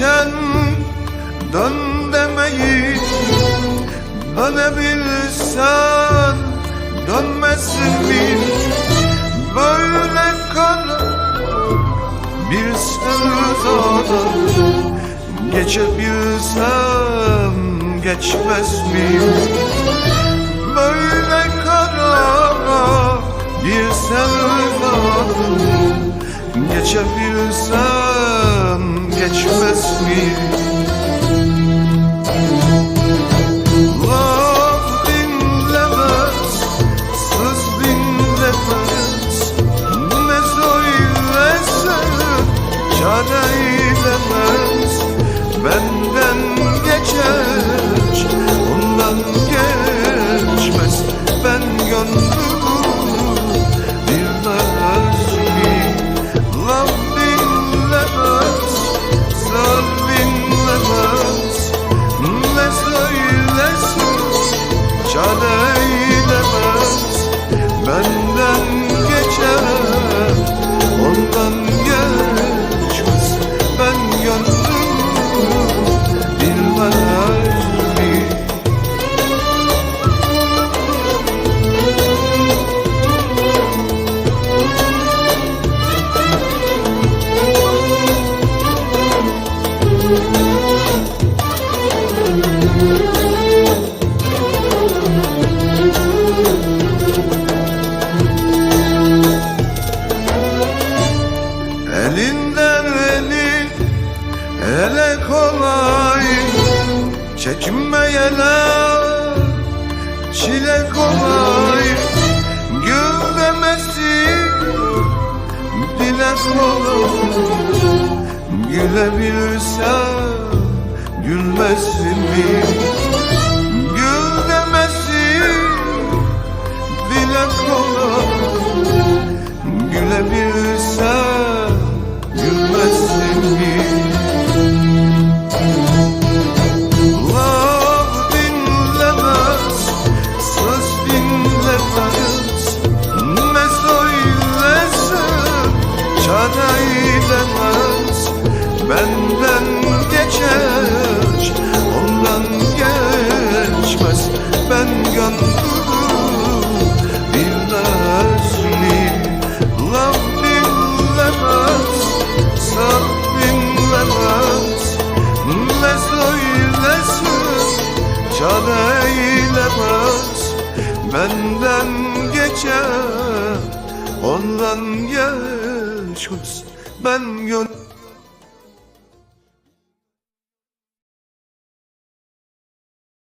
yakınken dön demeyi Dönebilsen dönmezsin mi? Böyle kara bir sevdadan Geçebilsem geçmez mi? Böyle kara bir sevdadan Geçebilsem geçmez mi Elinden eli ele kolay. Çekinmeyeler çile kolay. Gül demesi dile kolay. Gülebilsem gülmesin mi? Benden geçer, ondan geçmez. Ben gönlümü bilmez mi? Laf dinlemez, söz dinlemez Ne söylesin çare eylemez. Benden geçer, ondan geçmez. Ben gönlümü